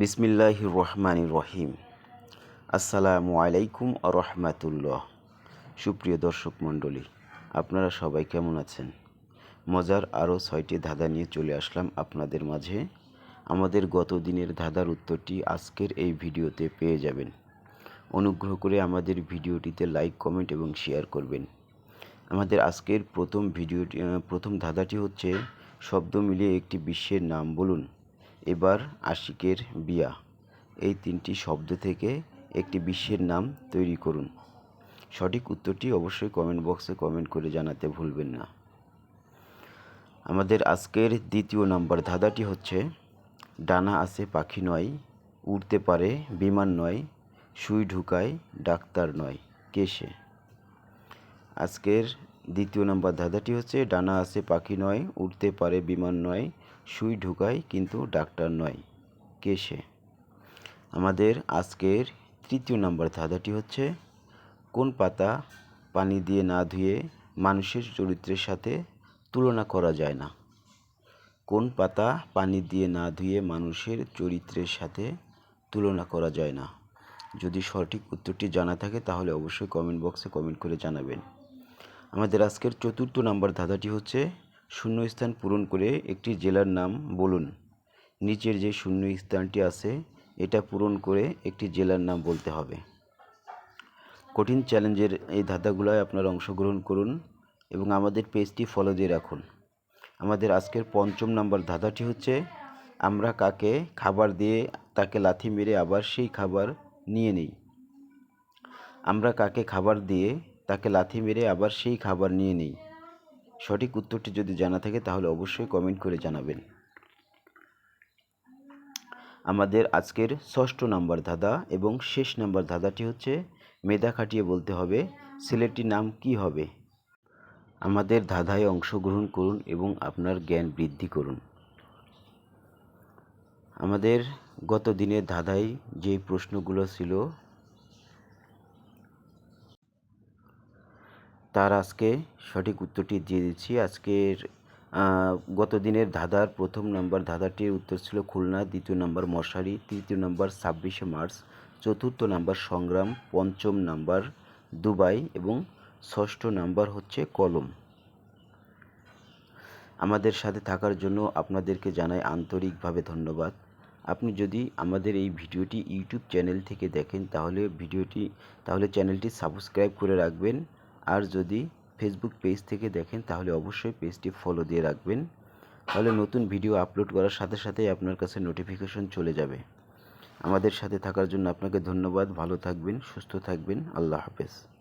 বিসমিল্লাহ রহমান রহিম। আসসালামু আলাইকুম রহমাতুল্লাহ। সুপ্রিয় দর্শক মণ্ডলী, আপনারা সবাই কেমন আছেন? মজার আরও ছয়টি ধাঁধা নিয়ে চলে আসলাম আপনাদের মাঝে। আমাদের গত দিনের ধাঁধার উত্তরটি আজকের এই ভিডিওতে পেয়ে যাবেন। অনুগ্রহ করে আমাদের ভিডিওটিতে লাইক, কমেন্ট এবং শেয়ার করবেন। আমাদের আজকের প্রথম ভিডিওটি, প্রথম ধাঁধাটি হচ্ছে শব্দ মিলিয়ে একটি বিশ্বের নাম বলুন। এবার আশিকের বিয়া। এই তিনটি শব্দ থেকে একটি বিশ্বের নাম তৈরি করুন। সঠিক উত্তরটি অবশ্যই কমেন্ট বক্সে কমেন্ট করে জানাতে ভুলবেন না। আমাদের আজকের দ্বিতীয় নাম্বার ধাঁধাটি হচ্ছে, ডানা আছে পাখি নয়, উড়তে পারে বিমান নয়, সুই ঢুকায় ডাক্তার নয়। কে সে? আজকের দ্বিতীয় নাম্বার ধাঁধাটি হচ্ছে, ডানা আছে পাখি নয়, উড়তে পারে বিমান নয় সুই ঢুকায় কিন্তু ডাক্তার নয়, কে সে? আমাদের আজকের তৃতীয় নাম্বার ধাঁধাটি হচ্ছে, কোন পাতা পানি দিয়ে না ধুয়ে মানুষের চরিত্রের সাথে তুলনা করা যায় না? কোন পাতা পানি দিয়ে না ধুয়ে মানুষের চরিত্রের সাথে তুলনা করা যায় না? যদি সঠিক উত্তরটি জানা থাকে তাহলে অবশ্যই কমেন্ট বক্সে কমেন্ট করে জানাবেন। আমাদের আজকের চতুর্থ নাম্বার ধাঁধাটি হচ্ছে শূন্যস্থান পূরণ করে একটি জেলার নাম বলুন। নিচের যে শূন্য স্থানটি আছে, এটা পূরণ করে একটি জেলার নাম বলতে হবে। কঠিন চ্যালেঞ্জের এই ধাঁধাগুলোয় আপনারা অংশগ্রহণ করুন এবং আমাদের পেজটি ফলো দিয়ে রাখুন। আমাদের আজকের পঞ্চম নাম্বার ধাঁধাটি হচ্ছে, আমরা কাকে খাবার দিয়ে তাকে লাথি মেরে আবার সেই খাবার নিয়ে নেই। আমরা কাকে খাবার দিয়ে তাকে লাথি মেরে আবার সেই খাবার নিয়ে নেই। সঠিক উত্তরটি যদি জানা থাকে, তাহলে অবশ্যই কমেন্ট করে জানাবেন। আমাদের আজকের ষষ্ঠ নাম্বার ধাঁধা এবং শেষ নাম্বার ধাঁধাটি হচ্ছে মেধা খাটিয়ে বলতে হবে, ছেলেটির নাম কি হবে? আমাদের ধাঁধায় অংশগ্রহণ করুন এবং আপনার জ্ঞান বৃদ্ধি করুন। আমাদের গত দিনের ধাঁধায় যে প্রশ্নগুলো ছিল তার আজকে সঠিক উত্তরটি দিয়ে দিচ্ছি। আজকের গত দিনের ধাঁধার প্রথম নাম্বার ধাঁধাটির উত্তর ছিল খুলনা, দ্বিতীয় নাম্বার মশারি, তৃতীয় নাম্বার ছাব্বিশে মার্চ, চতুর্থ নাম্বার সংগ্রাম, পঞ্চম নাম্বার দুবাই এবং ষষ্ঠ নাম্বার হচ্ছে কলম। আমাদের সাথে থাকার জন্য আপনাদেরকে জানাই আন্তরিকভাবে ধন্যবাদ। আপনি যদি আমাদের এই ভিডিওটি ইউটিউব চ্যানেল থেকে দেখেন, তাহলে ভিডিওটি, তাহলে চ্যানেলটি সাবস্ক্রাইব করে রাখবেন। আর যদি ফেসবুক পেজ থেকে দেখেন, তাহলে অবশ্যই পেজটি ফলো দিয়ে রাখবেন। তাহলে নতুন ভিডিও আপলোড করার সাথে সাথেই আপনার কাছে নোটিফিকেশন চলে যাবে। আমাদের সাথে থাকার জন্য আপনাকে ধন্যবাদ। ভালো থাকবেন, সুস্থ থাকবেন। আল্লাহ হাফেজ।